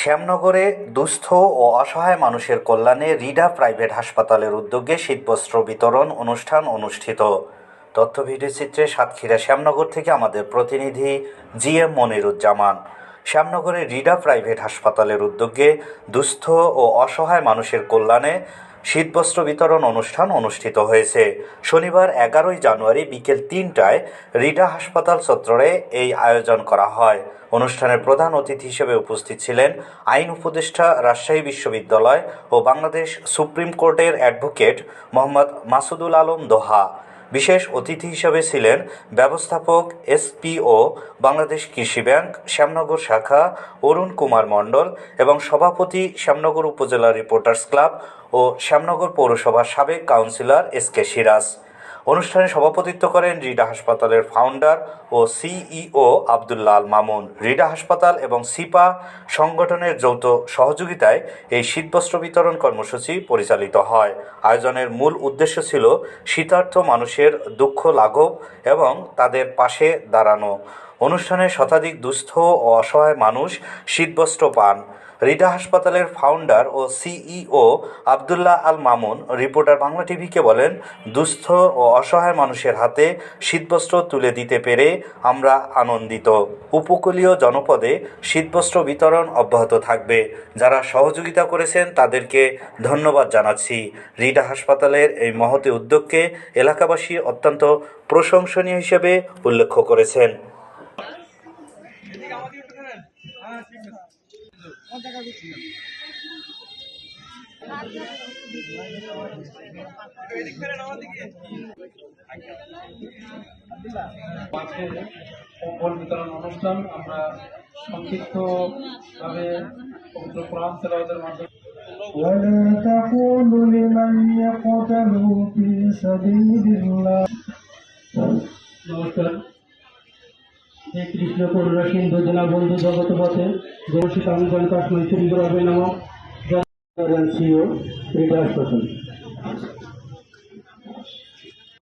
শ্যামনগরে দুস্থ ও অসহায় মানুষের কল্যাণে রিডা প্রাইভেট হাসপাতালের উদ্যোগে শীতবস্ত্র বিতরণ অনুষ্ঠান অনুষ্ঠিত। তথ্য ভিডিও চিত্রে সাতক্ষীরা শ্যামনগর থেকে আমাদের প্রতিনিধি জি এম মনিরুজ্জামান। শ্যামনগরের রিডা প্রাইভেট হাসপাতালের উদ্যোগে দুস্থ ও অসহায় মানুষের কল্যাণে শীতবস্ত্র বিতরণ অনুষ্ঠান অনুষ্ঠিত হয়েছে। শনিবার এগারোই জানুয়ারি বিকেল তিনটায় রিডা হাসপাতাল চত্বরে এই আয়োজন করা হয়। অনুষ্ঠানের প্রধান অতিথি হিসেবে উপস্থিত ছিলেন আইন উপদেষ্টা, রাজশাহী বিশ্ববিদ্যালয় ও বাংলাদেশ সুপ্রিম কোর্টের অ্যাডভোকেট মোহাম্মদ মাসুদুল আলম দোহা। বিশেষ অতিথি হিসেবে ছিলেন ব্যবস্থাপক এসপিও, বাংলাদেশ কৃষি ব্যাংক, শ্যামনগর শাখা, অরুণ কুমার মণ্ডল এবং সভাপতি শ্যামনগর উপজেলা রিপোর্টার্স ক্লাব ও শ্যামনগর পৌরসভার সাবেক কাউন্সিলর এস কে সিরাজ। অনুষ্ঠানে সভাপতিত্ব করেন রিডা হাসপাতালের ফাউন্ডার ও সিইও আবদুল্লাহ আল মামুন। রিডা হাসপাতাল এবং সিপা সংগঠনের যৌথ সহযোগিতায় এই শীতবস্ত্র বিতরণ কর্মসূচি পরিচালিত হয়। আয়োজনের মূল উদ্দেশ্য ছিল শীতার্থ মানুষের দুঃখ লাঘব এবং তাদের পাশে দাঁড়ানো। অনুষ্ঠানে শতাধিক দুস্থ ও অসহায় মানুষ শীতবস্ত্র পান। রিডা হাসপাতালের ফাউন্ডার ও সিইও আবদুল্লাহ আল মামুন, রিপোর্টার বাংলা টিভিকে বলেন, দুস্থ ও অসহায় মানুষের হাতে শীতবস্ত্র তুলে দিতে পেরে আমরা আনন্দিত। উপকূলীয় জনপদে শীতবস্ত্র বিতরণ অব্যাহত থাকবে। যারা সহযোগিতা করেছেন তাদেরকে ধন্যবাদ জানাচ্ছি। রিডা হাসপাতালের এই মহতি উদ্যোগকে এলাকাবাসী অত্যন্ত প্রশংসনীয় হিসেবে উল্লেখ করেছেন। বিতরণ অনুষ্ঠান আমরা সংক্ষিপ্তভাবে পবিত্র কোরআন তেলাওয়াতের মাধ্যমে ولا تقولوا لمن يقتل في سبيل الله নমস্কার হে কৃষ্ণ করুণা সিন্ধু জনা বন্ধু জগত পথে গৌশিত আঙ্গন কাশ্মীর সুন্দর শ্রী হাসপাতাল